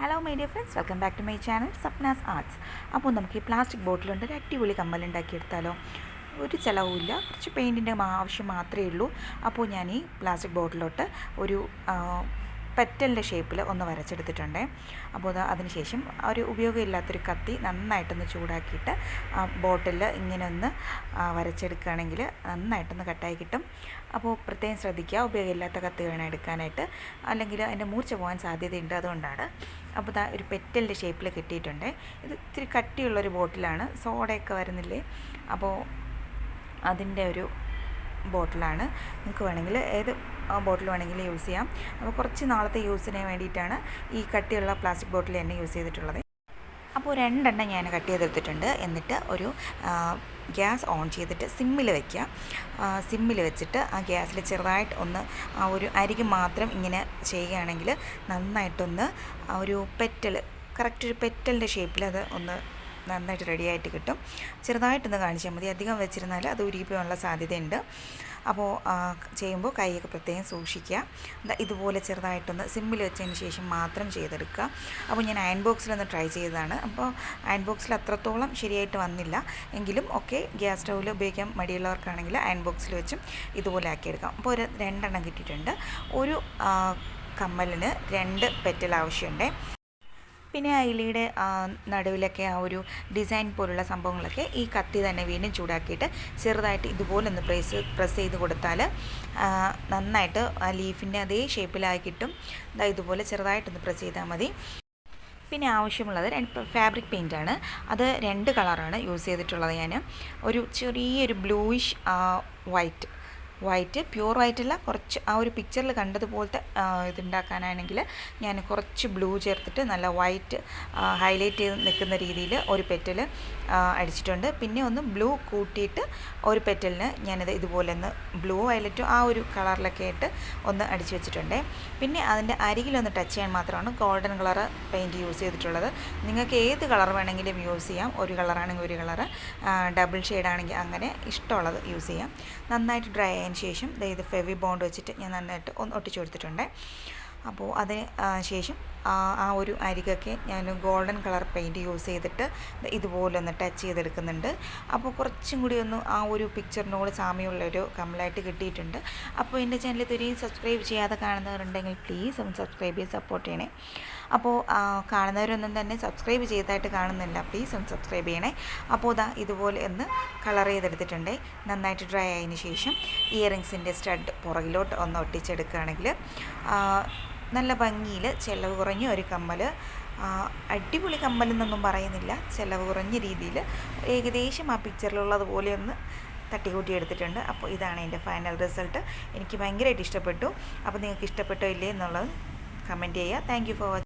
Hello my dear friends welcome back to my channel Sapna's arts അപ്പോൾ നമുക്ക് ഈ plastic ബോട്ടിലുണ്ട് ഒരു അടിപൊളി കമ്മൽ ഉണ്ടാക്കിയെടുത്താലോ? ഒരു ചിലവുമില്ല. കുറച്ച് പെയിന്റിന്റെ ആവശ്യം മാത്രമേ ഉള്ളൂ. അപ്പോൾ ഞാൻ ഈ പ്ലാസ്റ്റിക് ബോട്ടിലോട്ട് ഒരു പെറ്റലിന്റെ ഷേപ്പിൽ ഒന്ന് വരച്ചെടുത്തിട്ടുണ്ട്. അപ്പോൾ അത് അതിനുശേഷം ഒരു ഉപയോഗമില്ലാത്തൊരു കത്തി നന്നായിട്ടൊന്ന് ചൂടാക്കിയിട്ട് ആ ബോട്ടിൽ ഇങ്ങനെ ഒന്ന് വരച്ചെടുക്കുകയാണെങ്കിൽ നന്നായിട്ടൊന്ന് കട്ടായി കിട്ടും. അപ്പോൾ പ്രത്യേകം ശ്രദ്ധിക്കുക. ഉപയോഗമില്ലാത്ത കത്തി വേണം എടുക്കാനായിട്ട്. അല്ലെങ്കിൽ അതിന്റെ മൂർച്ച പോകാൻ സാധ്യതയുണ്ട് അതുകൊണ്ടാണ്. അപ്പോൾ ഇതാ ഒരു പെറ്റലിന്റെ ഷേപ്പിൽ കിട്ടിയിട്ടുണ്ട്. ഇത് ഇത്തിരി കട്ടിയുള്ളൊരു ബോട്ടിലാണ്. സോഡയൊക്കെ വരുന്നില്ലേ? അപ്പോൾ അതിന്റെ ഒരു ബോട്ടിലാണ്. നിങ്ങൾക്ക് വേണമെങ്കിൽ ഏത് ബോട്ടിൽ വേണമെങ്കിൽ യൂസ് ചെയ്യാം. അപ്പോൾ കുറച്ച് നാളത്തെ യൂസിന് വേണ്ടിയിട്ടാണ് ഈ കട്ടിയുള്ള പ്ലാസ്റ്റിക് ബോട്ടിൽ തന്നെ യൂസ് ചെയ്തിട്ടുള്ളത്. അപ്പോൾ രണ്ടെണ്ണം ഞാൻ കട്ട് ചെയ്തെടുത്തിട്ടുണ്ട്. എന്നിട്ട് ഒരു ഗ്യാസ് ഓൺ ചെയ്തിട്ട് സിമ്മിൽ വയ്ക്കുക സിമ്മിൽ വെച്ചിട്ട് ആ ഗ്യാസിൽ ചെറുതായിട്ട് ഒന്ന് ആ ഒരു അരികെ മാത്രം ഇങ്ങനെ ചെയ്യുകയാണെങ്കിൽ നന്നായിട്ടൊന്ന് ഒരു പെറ്റൽ കറക്റ്റ് ഒരു പെറ്റലിന്റെ ഷേപ്പിൽ അത് ഒന്ന് നന്നായിട്ട് റെഡിയായിട്ട് കിട്ടും. ചെറുതായിട്ടൊന്ന് കാണിച്ചാൽ മതി. അധികം വെച്ചിരുന്നാൽ അത് ഉരുകിപ്പോകാനുള്ള സാധ്യതയുണ്ട്. അപ്പോൾ ചെയ്യുമ്പോൾ കൈയൊക്കെ പ്രത്യേകം സൂക്ഷിക്കുക. ഇതുപോലെ ചെറുതായിട്ടൊന്ന് സിമ്മിൽ വെച്ചതിന് ശേഷം മാത്രം ചെയ്തെടുക്കുക. അപ്പോൾ ഞാൻ അയൺ ബോക്സിലൊന്ന് ട്രൈ ചെയ്തതാണ്. അപ്പോൾ അയൺ ബോക്സിൽ അത്രത്തോളം ശരിയായിട്ട് വന്നില്ല. എങ്കിലും ഒക്കെ ഗ്യാസ് സ്റ്റൗവിൽ ഉപയോഗിക്കാൻ മടിയുള്ളവർക്കാണെങ്കിൽ അയൺ ബോക്സിൽ വെച്ചും ഇതുപോലെ ആക്കിയെടുക്കാം. അപ്പോൾ ഒരു രണ്ടെണ്ണം കിട്ടിയിട്ടുണ്ട്. ഒരു കമ്മലിന് രണ്ട് പെറ്റൽ ആവശ്യമുണ്ട്. പിന്നെ അയിലയുടെ നടുവിലൊക്കെ ആ ഒരു ഡിസൈൻ പോലുള്ള സംഭവങ്ങളൊക്കെ ഈ കത്തി തന്നെ വീണ്ടും ചൂടാക്കിയിട്ട് ചെറുതായിട്ട് ഇതുപോലെ ഒന്ന് പ്രസ് പ്രസ് ചെയ്ത് കൊടുത്താൽ നന്നായിട്ട് ആ ലീഫിന്റെ അതേ ഷേപ്പിലായി കിട്ടും ഇതുപോലെ ചെറുതായിട്ടൊന്ന് പ്രസ് ചെയ്താൽ മതി. പിന്നെ ആവശ്യമുള്ളത് രണ്ട് ഫാബ്രിക് പെയിന്റാണ് അത് രണ്ട് കളറാണ് യൂസ് ചെയ്തിട്ടുള്ളത് ഞാൻ ഒരു ചെറിയൊരു ബ്ലൂയിഷ് വൈറ്റ്. വൈറ്റ് പ്യൂർ വൈറ്റല്ല കുറച്ച് ആ ഒരു പിക്ചറിൽ കണ്ടതുപോലത്തെ ഇതുണ്ടാക്കാനാണെങ്കിൽ ഞാൻ കുറച്ച് ബ്ലൂ ചേർത്തിട്ട് നല്ല വൈറ്റ് ഹൈലൈറ്റ് ചെയ്ത് നിൽക്കുന്ന രീതിയിൽ ഒരു പെറ്റൽ അടിച്ചിട്ടുണ്ട്. പിന്നെ ഒന്ന് ബ്ലൂ കൂട്ടിയിട്ട് ഒരു പെറ്റലിന് ഞാനത് ഇതുപോലെ ഒന്ന് ബ്ലൂ വയലറ്റും ആ ഒരു കളറിലൊക്കെ ആയിട്ട് ഒന്ന് അടിച്ചു വെച്ചിട്ടുണ്ട്. പിന്നെ അതിന്റെ അരികിലൊന്ന് ടച്ച് ചെയ്യാൻ മാത്രമാണ് ഗോൾഡൻ കളർ പെയിന്റ് യൂസ് ചെയ്തിട്ടുള്ളത്. നിങ്ങൾക്ക് ഏത് കളർ വേണമെങ്കിലും യൂസ് ചെയ്യാം. ഒരു കളറാണെങ്കിൽ ഒരു കളർ ഡബിൾ ഷെയ്ഡാണെങ്കിൽ അങ്ങനെ ഇഷ്ടമുള്ളത് യൂസ് ചെയ്യാം. നന്നായിട്ട് ഡ്രൈ ആയതിന് ശേഷം ഇത് ഫെവി ബോണ്ട് വെച്ചിട്ട് ഞാൻ നന്നായിട്ട് ഒന്ന് ഒട്ടിച്ചു കൊടുത്തിട്ടുണ്ട്. അപ്പോൾ അതിന് ശേഷം ആ ഒരു അരികൊക്കെ ഞാൻ ഗോൾഡൻ കളർ പെയിന്റ് യൂസ് ചെയ്തിട്ട് ഇതുപോലെ ഒന്ന് ടച്ച് ചെയ്തെടുക്കുന്നുണ്ട്. അപ്പോൾ കുറച്ചും കൂടി ഒന്ന് ആ ഒരു പിക്ചറിനോട് സാമ്യമുള്ളൊരു കമ്മലായിട്ട് കിട്ടിയിട്ടുണ്ട്. അപ്പോൾ എന്റെ ചാനൽ ഇതുവരെയും സബ്സ്ക്രൈബ് ചെയ്യാതെ കാണുന്നവരുണ്ടെങ്കിൽ പ്ലീസ് ഒന്ന് സബ്സ്ക്രൈബ് ചെയ്ത് സപ്പോർട്ട് ചെയ്യണേ. അപ്പോൾ കാണുന്നവരൊന്നും തന്നെ സബ്സ്ക്രൈബ് ചെയ്തതായിട്ട് കാണുന്നില്ല. പ്ലീസ് ഒന്ന് സബ്സ്ക്രൈബ് ചെയ്യണേ. അപ്പോൾ ഇതാ ഇതുപോലെ ഒന്ന് കളർ ചെയ്തെടുത്തിട്ടുണ്ട്. നന്നായിട്ട് ഡ്രൈ ആയതിന് ശേഷം ഇയറിങ്സിന്റെ സ്റ്റഡ് പുറകിലോട്ട് ഒന്ന് ഒട്ടിച്ചെടുക്കുകയാണെങ്കിൽ നല്ല ഭംഗിയിൽ ചിലവ് കുറഞ്ഞ ഒരു കമ്മൽ അടിപൊളി കമ്മൽ എന്നൊന്നും പറയുന്നില്ല. ചിലവ് കുറഞ്ഞ രീതിയിൽ ഏകദേശം ആ പിക്ചറിലുള്ളതുപോലെ ഒന്ന് തട്ടിക്കൂട്ടി എടുത്തിട്ടുണ്ട്. അപ്പോൾ ഇതാണ് എന്റെ ഫൈനൽ റിസൾട്ട് എനിക്ക് ഭയങ്കരമായിട്ട് ഇഷ്ടപ്പെട്ടു. അപ്പോൾ നിങ്ങൾക്ക് ഇഷ്ടപ്പെട്ടോ ഇല്ലേ എന്നുള്ളത് കമന്റ് ചെയ്യുക. Thank for watching